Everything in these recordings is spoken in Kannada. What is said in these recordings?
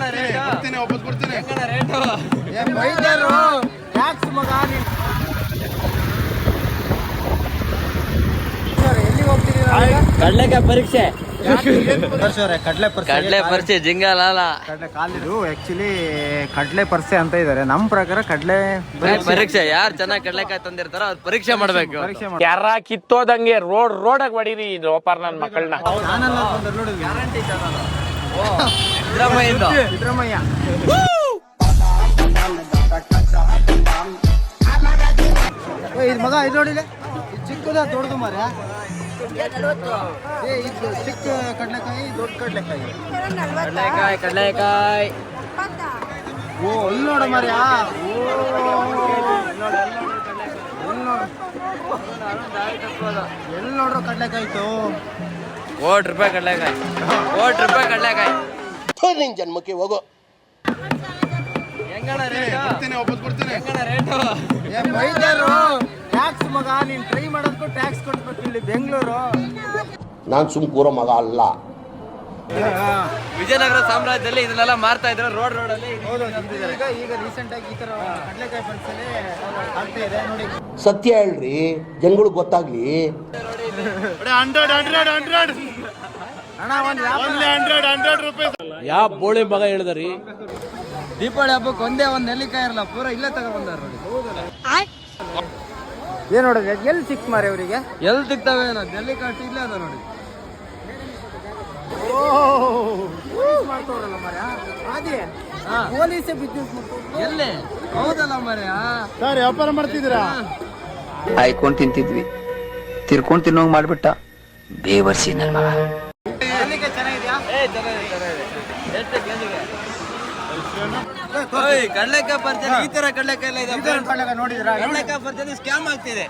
ಕೊಡ್ತೀನಿ ಒಬ್ಬತ್ತು ಕೊಡ್ತೀನಿ ಬೈದರು ಟ್ಯಾಕ್ಸ್ ಮಗ ಕಡ್ಲೆಕಾಯಿ ಪರೀಕ್ಷೆ. ಕಡಲೆ ಪರ್ಸೆ ಕಡ್ಲೆ ಕಡಲೆ ಕಾಲಿದು ಆಕ್ಚುಲಿ ಕಡಲೆ ಪರ್ಸೆ ಅಂತ ಇದ್ದಾರೆ ನಮ್ಮ ಪ್ರಕಾರ ಕಡ್ಲೆ ಪರೀಕ್ಷೆ. ಯಾರು ಚೆನ್ನಾಗಿ ಕಡ್ಲೆಕಾಯಿ ತಂದಿರ್ತಾರೋ ಅವ್ರು ಪರೀಕ್ಷೆ ಮಾಡ್ಬೇಕು ಯಾರ ಕಿತ್ತೋದಂಗೆ ರೋಡ್ ರೋಡಾಗ ಹೊಡೀರಿ ಇದು ಲೋಪಾರ್ ನನ್ನ ಮಕ್ಕಳನ್ನ ಸಿದ್ದರಾಮಯ್ಯ ಇದು ಮಗ ಇದು ನೋಡಿಲ್ಲ ಇದು ಚಿಕ್ಕದ ದೊಡ್ಡದು ಮರ ಏ ಇದು ಚಿಕ್ಕ ಕಡಲೆಕಾಯಿ ದೊಡ್ಡ ಕಡಲೆಕಾಯಿ ಕಡಲೆಕಾಯಿ ಕಡಲೆಕಾಯಿ ಓ ಅಲ್ಲಿ ನೋಡ ಮರ್ಯ ಓ ಎಲ್ಲಿ ನೋಡ್ರು ಕಡಲೆಕಾಯಿ ಇತ್ತು ಕೋಟಿ ರೂಪಾಯಿ ಕಡಲೆಕಾಯಿ. ಕೋಟಿ ರೂಪಾಯಿ ಕಡಲೆಕಾಯಿ. ನಿನ್ ಜನ್ಮಕ್ಕೆ ಹೋಗೋ. ಹೆಂಗಣ ಟ್ಯಾಕ್ಸ್ ಮಗ ನೀನ್ ಟ್ರೈ ಮಾಡೋದಕ್ಕೂ ಟ್ಯಾಕ್ಸ್ ಕೊಟ್ಬೇಕು ಇಲ್ಲಿ ಬೆಂಗಳೂರು. ನಾನ್ ಸುಮ್ ಕೂರೋ ಮಗ ಅಲ್ಲ. ವಿಜಯನಗರ ಸಾಮ್ರಾಜ್ಯದಲ್ಲಿ ಇದನ್ನೆಲ್ಲ ಮಾರ್ತಾ ಇದ್ರೆ ರೋಡ್ ರೋಡ್ ಅಲ್ಲಿ ಈಗ ಈಗ ರೀಸೆಂಟ್ ಆಗಿ ಈ ತರ ಕಡಲೆಕಾಯಿ ಪರಿಸಲೆ ಆಗ್ತಾ ಇದೆ ನೋಡಿ. ಸತ್ಯ ಹೇಳ್ರಿ ಜನಗಳಿಗೆ ಗೊತ್ತಾಗ್ಲಿ. ಹಂಡ್ರೆಡ್ ಹಂಡ್ರೆಡ್ ವ್ಯಾಪಾರ ಯಾವ ಬೋಳಿ ಮಗ ಹೇಳಿದ್ರಿ. ದೀಪಾವಳಿ ಹಬ್ಬಕ್ಕೆ ಒಂದೇ ಒಂದ್ ನೆಲ್ಲಿಕಾಯಿ ಇರಲ್ಲ ಪೂರ ಇಲ್ಲೇ ತಗೊಂಡ್ ಬಂದಾರ ನೋಡಿ. ಏನ್ ನೋಡಿದ್ರೆ? ಎಲ್ಲಿ ಸಿಕ್ಸ್ ಮಾರಿ ಅವರಿಗೆ? ಎಲ್ಲಿ ಸಿಗ್ತಾವೆ ನೆಲ್ಲಿಕಾಯಿ ಇಲ್ಲೇ ಅದ ನೋಡಿ. ಮಾಡ್ತಾವ್ರಲ್ಲ ಮರ ಅದೇ ಪೊಲೀಸೇ ಬಿಸ್ನೆಸ್ ಎಲ್ಲಿ? ಹೌದಲ್ಲ ಮರ್ಯಾ ಸರ್ ವ್ಯಾಪಾರ ಮಾಡ್ತಿದ್ದೀರಾ? ಆಯ್ಕೊಂಡ್ ತಿಂತಿದ್ವಿ. ತಿರ್ಕೊಂಡ್ ತಿನ್ನೋಂಗ್ ಮಾಡ್ಬಿಟ್ಟ. ಬೇವರ್ಸಿ ನನ್ ಮಗ. ಕಡ್ಲೆಕಾಯಿ ಪರಿಚಯ ಈ ತರ ಕಡ್ಲೆಕಾಯಿ ಎಲ್ಲ ಇದೆ. ನೋಡಿದ್ರಾ ಕಡ್ಲೆಕಾಯಿ ಪರ್ಚೆ ಸ್ಕ್ಯಾಮ್ ಆಗ್ತಿದೆ.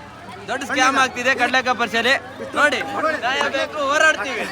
ದೊಡ್ಡ ಸ್ಕ್ಯಾಮ್ ಆಗ್ತಿದೆ ಕಡಲೆಕಾಯಿ ಪರಿಚಯ ನೋಡಿ ಬೇಕು ಹೋರಾಡ್ತೀವಿ.